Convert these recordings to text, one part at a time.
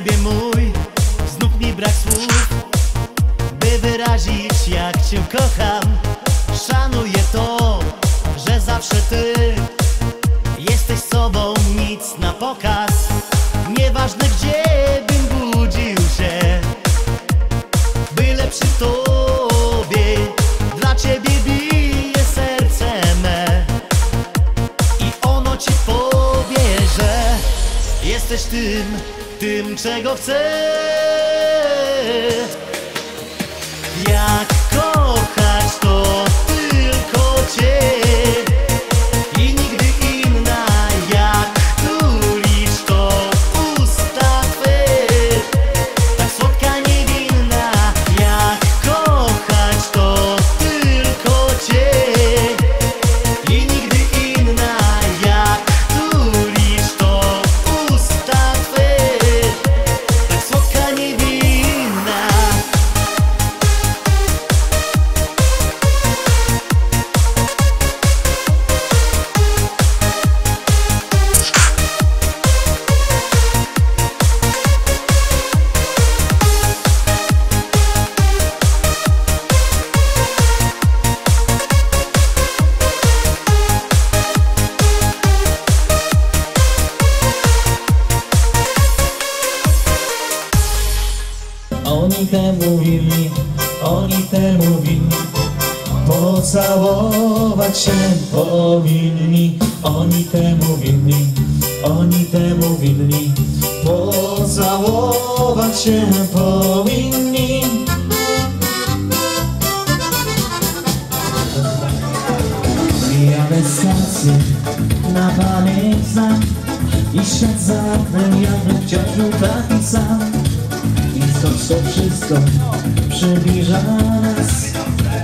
skarbie mój, znów mi brak słów By wyrazić jak cię kocham. Szanuję to, że zawsze ty Jesteś sobą, nic na pokaz. Nieważne gdzie bym budził się Byle przy tobie Dla ciebie bije serce me. I ono ci powie, że Jesteś tym, tym czego chcę. Jak Oni te mówili, oni te mówili. Pocałować się powinni. Oni te mówili, oni te mówili. Pocałować się powinni. Mijamy stację na pamięć znam I świat za oknem jakby wciąż był taki sam to wszystko przybliża nas.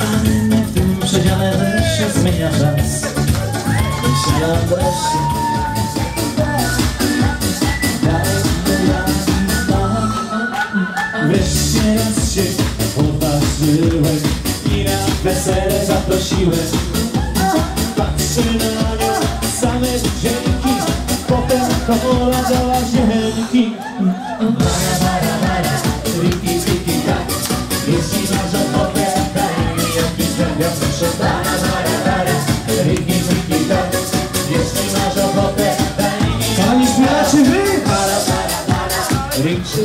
A my nie w tym przedziale też się zmienia czas. Myślałam wreszcie Wreszcie raz się poważyłem I na wesele zaprosiłem Patrzę na nią, same dzięki Potem kola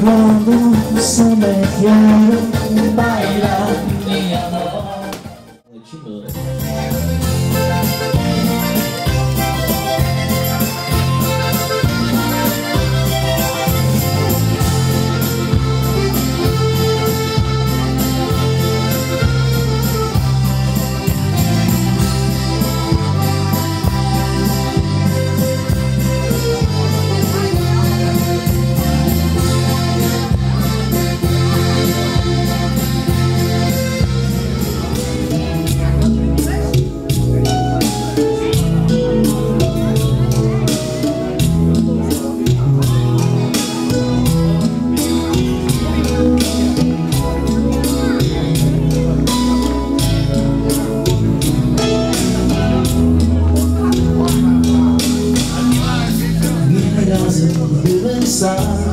quando il se me quiero bailar mi amor side